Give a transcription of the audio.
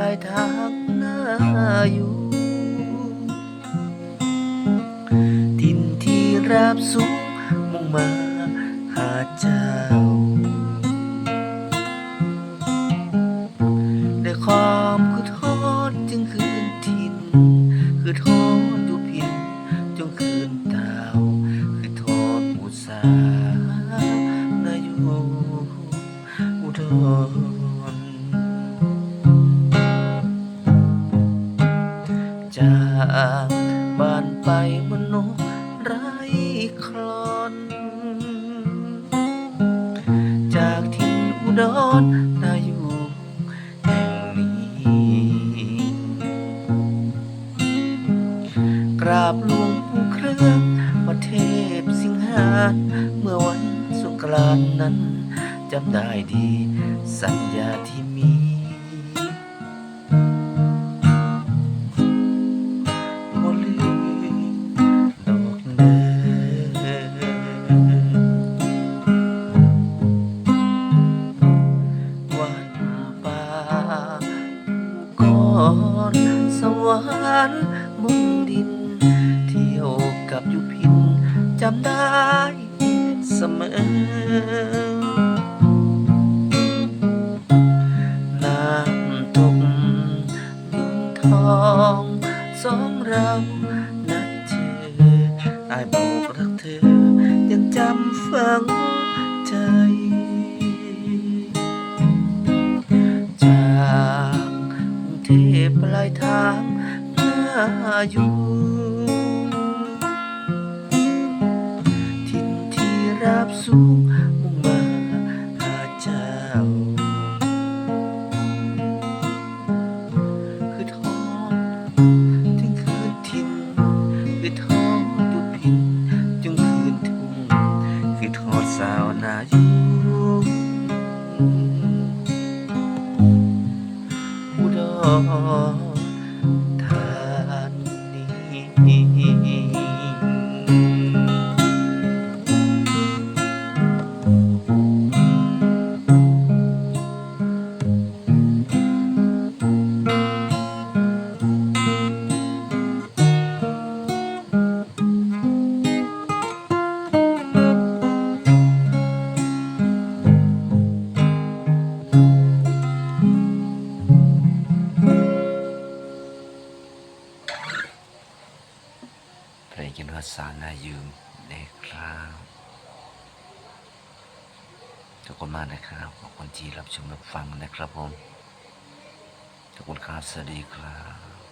ลายทางน่าอยู่ทินที่ราบสูงมุ่งมาหาเจ้า ได้ความคือโทษจึงคืนทิน คือโทษอยู่เพียงจงคืนดาวคือโทษอุตสาห์นาากบ้านไปมนกไร้คลอน จากทินอุดรนาอยู่แห่งนี้ กราบหลวงปู่เครื่องวัดเทพสิงหาเมื่อวันสงกรานนั้นจำได้ดีสัญญาที่มี อนสวรรค์มนดิน เที่ยวกับยุพินจำได้เสมอ น้ำตกดินทองสองเรานัดเจออายบอกรักเธอยังจำฝังายทางน่าอยู่ทินที่รับสูง เพลงกินวัดสาวนายูนะครับทุกคนมากนะครับ ขอบคุณที่รับชมรับฟังนะครับผมขอบคุณครับ สวัสดีครับ